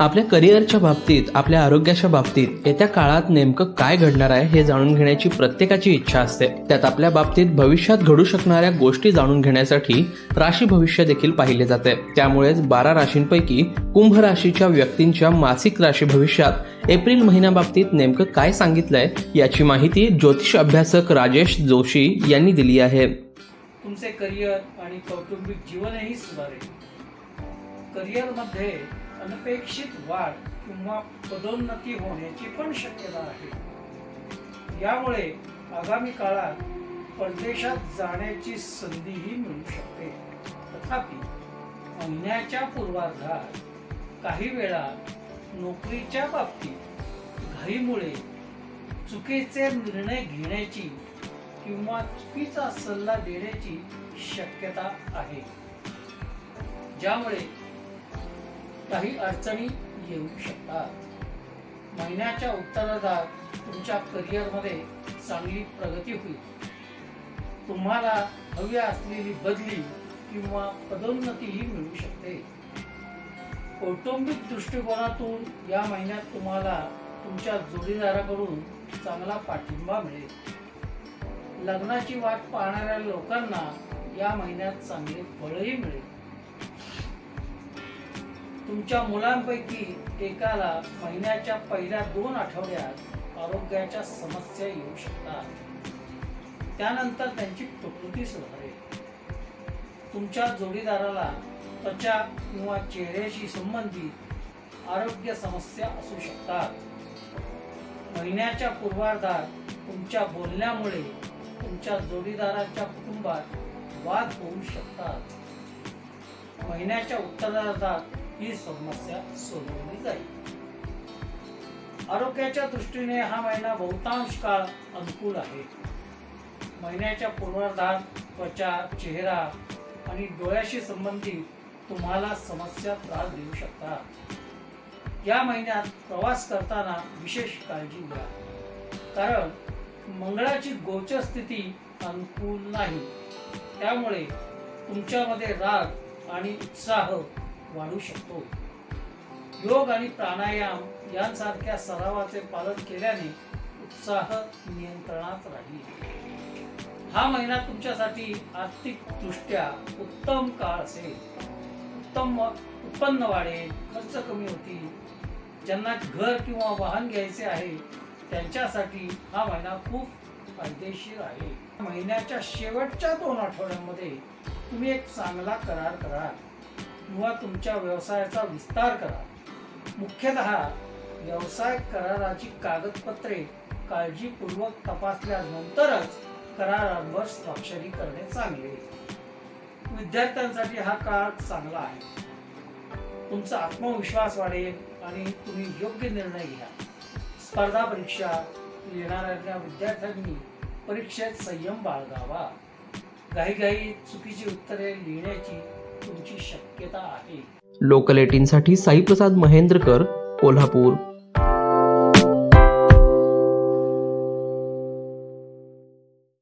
आपल्या करिअरच्या बाबतीत आपल्या आरोग्याच्या बाबतीत येत्या काळात नेमकं काय घडणार आहे हे जाणून घेण्याची प्रत्येकाची इच्छा असते. त्यात आपल्या बाबतीत भविष्यात घडू शकणाऱ्या गोष्टी जाणून घेण्यासाठी राशी भविष्य देखील पाहिले जाते. त्यामुळेच बारा राशींपैकी कुंभ राशीच्या व्यक्तींच्या मासिक राशी भविष्यात एप्रिल महिन्याबाबतीत नेमकं काय सांगितलंय याची माहिती ज्योतिष अभ्यासक राजेश जोशी यांनी दिली आहे. तुमचे करिअर आणि कौटुंबिक जीवनही सुधारेल. करिअरमध्ये अनपेक्षित वाढ किंवा पदोन्नती होण्याची पण शक्यता आहे. यामुळे आगामी काळात परदेशात जाण्याची संधीही मिळू शकते. तथापि महिन्याच्या पूर्वार्धात काही वेळा नोकरीच्या बाबतीत घाईमुळे चुकीचे निर्णय घेण्याची किंवा चुकीचा सल्ला देण्याची शक्यता आहे. ज्यामुळे काही अडचणी येऊ शकतात. महिन्याच्या उत्तरार्धात तुमच्या करिअरमध्ये चांगली प्रगती होईल. तुम्हाला हवी असलेली बदली किंवा पदोन्नतीही मिळू शकते. कौटुंबिक दृष्टिकोनातून या महिन्यात तुम्हाला तुमच्या जोडीदाराकडून चांगला पाठिंबा मिळेल. लग्नाची वाट पाहणाऱ्या लोकांना या महिन्यात चांगले फळही मिळेल. तुमच्या मुलांपैकी एकाला महिन्याच्या पहिल्या दोन आठवड्यात आरोग्याच्या समस्या येऊ शकतात. त्यानंतर त्यांची प्रकृती सुधारेल. तुमच्या जोडीदाराला त्वचा किंवा चेहऱ्याशी संबंधित आरोग्य समस्या असू शकतात. महिन्याच्या पूर्वार्धात तुमच्या बोलण्यामुळे तुमच्या जोडीदाराच्या कुटुंबात वाद होऊ शकतात. महिन्याच्या उत्तरार्धात ही समस्या सोडवली जाईल. आरोग्याच्या दृष्टीने हा महिना बहुतांश काळ अनुकूल आहे. महिन्याच्या पूर्वार्धात त्वचा चेहरा आणि डोळ्याशी संबंधित तुम्हाला समस्या त्रास देऊ शकतात. या महिन्यात प्रवास करताना विशेष काळजी घ्या. कारण मंगळाची गोचर स्थिती अनुकूल नाही. त्यामुळे तुमच्यामध्ये राग आणि उत्साह वाढू शकतो. योग आणि प्राणायाम यांसारख्या सरावाचे पालन केल्याने उत्साह नियंत्रणात राहील. हा महिना तुमच्यासाठी आर्थिक दृष्ट्या उत्तम काळ असेल. उत्तम उत्पन्न वाढेल खर्च कमी होतील. ज्यांना घर किंवा वाहन घ्यायचे आहे त्यांच्यासाठी हा महिना खूप फायदेशीर आहे. महिन्याच्या शेवटच्या दोन आठवड्यांमध्ये तुम्ही एक चांगला करार करा किंवा तुमच्या व्यवसायाचा विस्तार करा. मुख्यतः व्यवसाय कराराची कागदपत्रे काळजीपूर्वक तपासल्यानंतरच करारांवर स्वाक्षरी करणे चांगले. विद्यार्थ्यांसाठी हा काळ चांगला आहे. तुमचा आत्मविश्वास वाढेल आणि तुम्ही योग्य निर्णय घ्या. स्पर्धा परीक्षा येणाऱ्या विद्यार्थ्यांनी परीक्षेत संयम बाळगावा. घाईघाई चुकीची उत्तरे लिहिण्याची तुमची शक्यता आहे. लोकल एटीनसाठी साईप्रसाद महेंद्रकर कोल्हापूर.